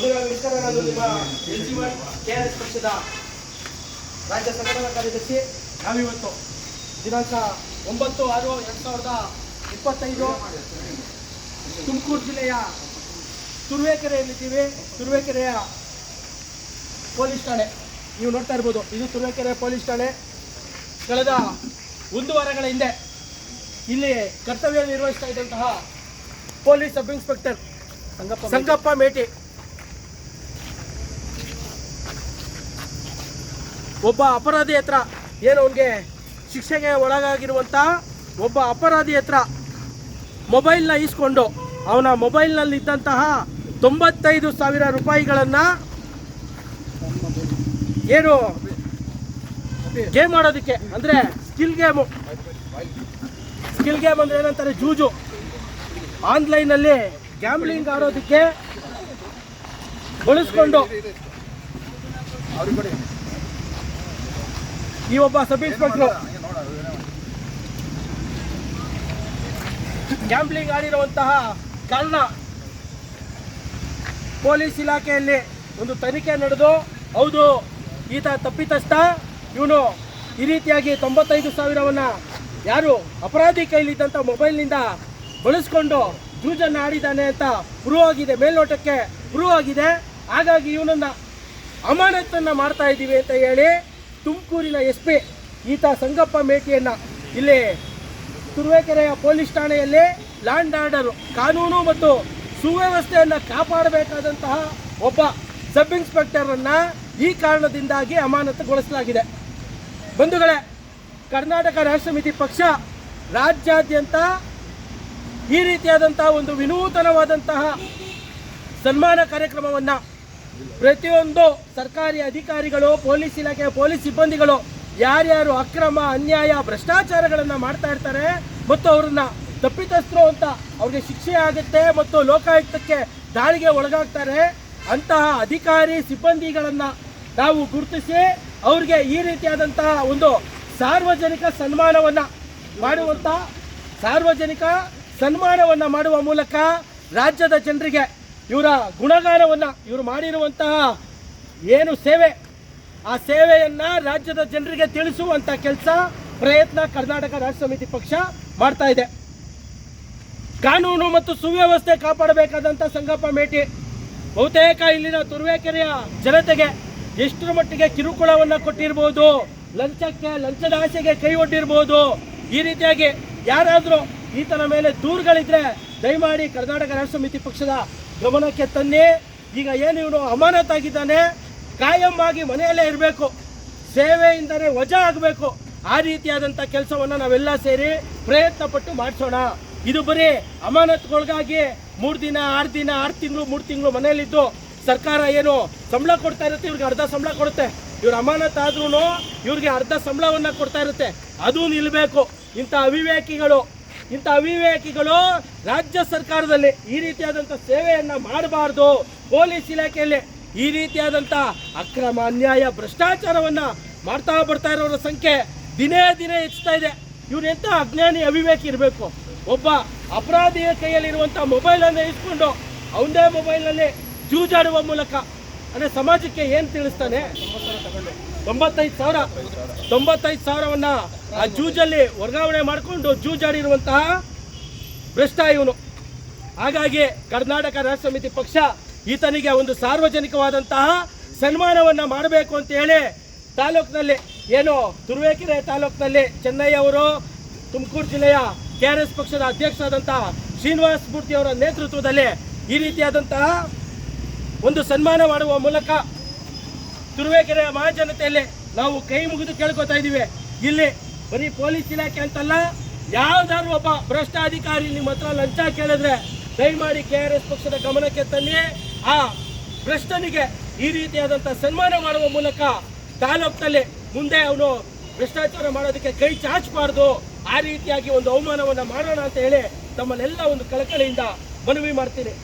ಮೊದಲ ನಮಸ್ಕಾರ ನಾನು ನಿಮ್ಮ L G K R S ಪಕ್ಷದ ರಾಜ್ಯ ಸಂಘಟನಾ ಕಾರ್ಯದರ್ಶಿ, ನಾವಿವತ್ತು ದಿನಾಂಕ ಒಂಬತ್ತು ಆರು ಎರಡು ಸಾವಿರದ ಇಪ್ಪತ್ತೈದು ತುಮಕೂರು ಜಿಲ್ಲೆಯ ತುರುವೇಕೆರೆಯಲ್ಲಿದ್ದೀವಿ ತುರುವೇಕೆರೆಯ ಪೊಲೀಸ್ ಠಾಣೆ. ನೀವು ನೋಡ್ತಾ ಇರ್ಬೋದು, ಇದು ತುರುವೇಕೆರೆ ಪೊಲೀಸ್ ಠಾಣೆ. ಕಳೆದ ಒಂದು ವಾರಗಳ ಹಿಂದೆ ಇಲ್ಲಿ ಕರ್ತವ್ಯ ನಿರ್ವಹಿಸ್ತಾ ಇದ್ದಂತಹ police sub inspector Sangappa Meti ಒಬ್ಬ ಅಪರಾಧಿ ಹತ್ರ ಏನು ಅವನಿಗೆ ಶಿಕ್ಷೆಗೆ ಒಳಗಾಗಿರುವಂಥ ಒಬ್ಬ ಅಪರಾಧಿ ಹತ್ರ ಮೊಬೈಲ್ನ ಈಸ್ಕೊಂಡು ಅವನ ಮೊಬೈಲ್ನಲ್ಲಿದ್ದಂತಹ ತೊಂಬತ್ತೈದು ಸಾವಿರ ರೂಪಾಯಿಗಳನ್ನು ಏನು ಗೇಮ್ ಮಾಡೋದಕ್ಕೆ ಅಂದರೆ ಸ್ಕಿಲ್ ಗೇಮು ಸ್ಕಿಲ್ ಗೇಮ್ ಅಂದರೆ ಏನಂತಾರೆ ಜೂಜು ಆನ್ಲೈನಲ್ಲಿ ಗ್ಯಾಮ್ಲಿಂಗ್ ಆಡೋದಕ್ಕೆ ಬಳಸ್ಕೊಂಡು ಈ ಒಬ್ಬ ಸಬ್ ಇನ್ಸ್ಪೆಕ್ಟರ್. ಗ್ಯಾಂಬ್ಲಿಂಗ್ ಆಡಿರುವಂತಹ ಕಾರಣ ಪೊಲೀಸ್ ಇಲಾಖೆಯಲ್ಲಿ ಒಂದು ತನಿಖೆ ನಡೆದು, ಹೌದು, ಈತ ತಪ್ಪಿತಸ್ಥ. ಇವನು ಈ ರೀತಿಯಾಗಿ ತೊಂಬತ್ತೈದು ಸಾವಿರವನ್ನು ಯಾರು ಅಪರಾಧಿ ಕೈಲಿದ್ದಂಥ ಮೊಬೈಲ್ನಿಂದ ಬಳಸ್ಕೊಂಡು ಜೂಜನ್ನು ಆಡಿದ್ದಾನೆ ಅಂತ ಪ್ರೂವ್ ಆಗಿದೆ ಮೇಲ್ನೋಟಕ್ಕೆ ಆಗಿದೆ ಹಾಗಾಗಿ ಇವನನ್ನ ಅಮಾನತನ್ನ ಮಾಡ್ತಾ ಇದ್ದೀವಿ ಅಂತ ಹೇಳಿ ತುಮಕೂರಿನ ಎಸ್ ಪಿ ಈತ ಸಂಗಪ್ಪ ಮೇಟಿಯನ್ನ ಇಲ್ಲಿ ತುರುವೇಕೆರೆಯ ಪೊಲೀಸ್ ಠಾಣೆಯಲ್ಲಿ ಲ್ಯಾಂಡ್ ಆರ್ಡರ್, ಕಾನೂನು ಮತ್ತು ಸುವ್ಯವಸ್ಥೆಯನ್ನು ಕಾಪಾಡಬೇಕಾದಂತಹ ಒಬ್ಬ ಸಬ್ ಇನ್ಸ್ಪೆಕ್ಟರನ್ನು ಈ ಕಾರಣದಿಂದಾಗಿ ಅಮಾನತುಗೊಳಿಸಲಾಗಿದೆ. ಬಂಧುಗಳೇ, ಕರ್ನಾಟಕ ರಾಷ್ಟ್ರ ಸಮಿತಿ ಪಕ್ಷ ರಾಜ್ಯಾದ್ಯಂತ ಈ ರೀತಿಯಾದಂತಹ ಒಂದು ವಿನೂತನವಾದಂತಹ ಸನ್ಮಾನ ಕಾರ್ಯಕ್ರಮವನ್ನು ಪ್ರತಿಯೊಂದು ಸರ್ಕಾರಿ ಅಧಿಕಾರಿಗಳು, ಪೊಲೀಸ್ ಇಲಾಖೆಯ ಪೊಲೀಸ್ ಸಿಬ್ಬಂದಿಗಳು ಯಾರ್ಯಾರು ಅಕ್ರಮ, ಅನ್ಯಾಯ, ಭ್ರಷ್ಟಾಚಾರಗಳನ್ನು ಮಾಡ್ತಾ ಇರ್ತಾರೆ ಮತ್ತು ಅವ್ರನ್ನ ತಪ್ಪಿತಸ್ಥರು ಅಂತ ಅವ್ರಿಗೆ ಶಿಕ್ಷೆ ಆಗುತ್ತೆ ಮತ್ತು ಲೋಕಾಯುಕ್ತಕ್ಕೆ ದಾಳಿಗೆ ಒಳಗಾಗ್ತಾರೆ, ಅಂತಹ ಅಧಿಕಾರಿ, ಸಿಬ್ಬಂದಿಗಳನ್ನು ನಾವು ಗುರುತಿಸಿ ಅವ್ರಿಗೆ ಈ ರೀತಿಯಾದಂತಹ ಒಂದು ಸಾರ್ವಜನಿಕ ಸನ್ಮಾನವನ್ನು ಮಾಡುವಂಥ ಸಾರ್ವಜನಿಕ ಸನ್ಮಾನವನ್ನು ಮಾಡುವ ಮೂಲಕ ರಾಜ್ಯದ ಜನರಿಗೆ ಇವರ ಗುಣಗಾನವನ್ನು ಇವರು ಮಾಡಿರುವಂತಹ ಏನು ಸೇವೆ, ಆ ಸೇವೆಯನ್ನು ರಾಜ್ಯದ ಜನರಿಗೆ ತಿಳಿಸುವಂಥ ಕೆಲಸ ಪ್ರಯತ್ನ ಕರ್ನಾಟಕ ರಾಜ್ಯ ಸಮಿತಿ ಪಕ್ಷ ಮಾಡ್ತಾ ಇದೆ. ಕಾನೂನು ಮತ್ತು ಸುವ್ಯವಸ್ಥೆ ಕಾಪಾಡಬೇಕಾದಂಥ ಸಂಗಪ್ಪ ಮೇಟಿ, ಬಹುತೇಕ ಇಲ್ಲಿನ ತುರುವೇಕೆರೆಯ ಜನತೆಗೆ ಎಷ್ಟರ ಮಟ್ಟಿಗೆ ಕಿರುಕುಳವನ್ನು ಕೊಟ್ಟಿರ್ಬೋದು, ಲಂಚಕ್ಕೆ, ಲಂಚದ ಆಸೆಗೆ ಕೈ ಒಡ್ಡಿರ್ಬೋದು, ಈ ರೀತಿಯಾಗಿ ಯಾರಾದರೂ ಈತನ ಮೇಲೆ ದೂರುಗಳಿದ್ರೆ ದಯಮಾಡಿ ಕರ್ನಾಟಕ ರಾಷ್ಟ್ರ ಸಮಿತಿ ಪಕ್ಷದ ಗಮನಕ್ಕೆ ತನ್ನಿ. ಈಗ ಏನು ಇವನು ಅಮಾನತಾಗಿದ್ದಾನೆ? ಕಾಯಂ ಆಗಿ ಮನೆಯಲ್ಲೇ ಇರಬೇಕು. ಸೇವೆಯಿಂದನೇ ವಜಾ ಆಗಬೇಕು. ಆ ರೀತಿಯಾದಂಥ ಕೆಲಸವನ್ನು ನಾವೆಲ್ಲ ಸೇರಿ ಪ್ರಯತ್ನ ಪಟ್ಟು ಮಾಡಿಸೋಣ. ಇದು ಬರೀ ಅಮಾನತುಗಳಿಗಾಗಿ ಮೂರು ದಿನ, ಆರು ದಿನ, ಆರು ತಿಂಗಳು, ಮೂರು ತಿಂಗಳು ಮನೆಯಲ್ಲಿದ್ದು ಸರ್ಕಾರ ಏನು ಸಂಬಳ ಕೊಡ್ತಾ ಇರುತ್ತೆ, ಇವ್ರಿಗೆ ಅರ್ಧ ಸಂಬಳ ಕೊಡುತ್ತೆ. ಇವ್ರ ಅಮಾನತ್ ಆದ್ರೂ ಇವ್ರಿಗೆ ಅರ್ಧ ಸಂಬಳವನ್ನು ಕೊಡ್ತಾ ಇರುತ್ತೆ. ಅದು ನಿಲ್ಲಬೇಕು ಇಂಥ ಅವಿವೇಕಿಗಳು ಇಂಥ ಅವಿವೇಕಿಗಳು ರಾಜ್ಯ ಸರ್ಕಾರದಲ್ಲಿ ಈ ರೀತಿಯಾದಂಥ ಸೇವೆಯನ್ನು ಮಾಡಬಾರ್ದು. ಪೊಲೀಸ್ ಇಲಾಖೆಯಲ್ಲಿ ಈ ರೀತಿಯಾದಂಥ ಅಕ್ರಮ ಅನ್ಯಾಯ, ಭ್ರಷ್ಟಾಚಾರವನ್ನ ಮಾಡ್ತಾ ಬರ್ತಾ ಇರೋರ ಸಂಖ್ಯೆ ದಿನೇ ದಿನೇ ಹೆಚ್ಚುತ್ತಾ ಇದೆ. ಇವರೆಂಥ ಅಜ್ಞಾನಿ, ಅವಿವೇಕಿ ಇರಬೇಕು? ಒಬ್ಬ ಅಪರಾಧಿಯ ಕೈಯಲ್ಲಿರುವಂಥ ಮೊಬೈಲನ್ನು ಇಸ್ಕೊಂಡು ಅವನದೇ ಮೊಬೈಲ್ನಲ್ಲಿ ಜೂಜಾಡುವ ಮೂಲಕ, ಅಂದರೆ ಸಮಾಜಕ್ಕೆ ಏನು ತಿಳಿಸ್ತಾನೆ? ತೊಂಬತ್ತೈದು ಸಾವಿರ, ತೊಂಬತ್ತೈದು ಸಾವಿರವನ್ನ ಆ ಜೂಜಲ್ಲಿ ವರ್ಗಾವಣೆ ಮಾಡಿಕೊಂಡು ಜೂಜಾಡಿರುವಂತಹ ಭ್ರಷ್ಟ ಇವನು. ಹಾಗಾಗಿ ಕರ್ನಾಟಕ ರಾಷ್ಟ್ರ ಸಮಿತಿ ಪಕ್ಷ ಈತನಿಗೆ ಒಂದು ಸಾರ್ವಜನಿಕವಾದಂತಹ ಸನ್ಮಾನವನ್ನ ಮಾಡಬೇಕು ಅಂತ ಹೇಳಿ ತಾಲೂಕಿನಲ್ಲಿ ಏನು ತುರುವೇಕೆರೆ ತಾಲೂಕಿನಲ್ಲಿ ಚೆನ್ನೈ ಅವರು, ತುಮಕೂರು ಜಿಲ್ಲೆಯ ಕೆ ಆರ್ ಎಸ್ ಪಕ್ಷದ ಅಧ್ಯಕ್ಷರಾದಂತಹ ಶ್ರೀನಿವಾಸ ಮೂರ್ತಿ ಅವರ ನೇತೃತ್ವದಲ್ಲಿ ಈ ರೀತಿಯಾದಂತಹ ಒಂದು ಸನ್ಮಾನ ಮಾಡುವ ಮೂಲಕ ತುರುವೇಕೆರೆಯ ಮಹಾಜನತೆಯಲ್ಲಿ ನಾವು ಕೈ ಮುಗಿದು ಕೇಳ್ಕೊತಾ ಇದ್ದೀವಿ. ಇಲ್ಲಿ ಬರೀ ಪೊಲೀಸ್ ಇಲಾಖೆ ಅಂತಲ್ಲ, ಯಾವ್ದಾದ್ರು ಒಬ್ಬ ಭ್ರಷ್ಟ ಅಧಿಕಾರಿ ನಿಮ್ಮ ಹತ್ರ ಲಂಚ ಕೇಳಿದ್ರೆ ದಯಮಾಡಿ ಕೆ ಆರ್ ಎಸ್ ಪಕ್ಷದ ಗಮನಕ್ಕೆ ತನ್ನಿ. ಆ ಭ್ರಷ್ಟನಿಗೆ ಈ ರೀತಿಯಾದಂಥ ಸನ್ಮಾನ ಮಾಡುವ ಮೂಲಕ ತಾಲೂಕಿನಲ್ಲಿ ಮುಂದೆ ಅವನು ಭ್ರಷ್ಟಾಚಾರ ಮಾಡೋದಕ್ಕೆ ಕೈ ಚಾಚಬಾರ್ದು. ಆ ರೀತಿಯಾಗಿ ಒಂದು ಅವಮಾನವನ್ನು ಮಾಡೋಣ ಅಂತ ಹೇಳಿ ತಮ್ಮನ್ನೆಲ್ಲ ಒಂದು ಕಳಕಳಿಯಿಂದ ಮನವಿ ಮಾಡ್ತೀನಿ.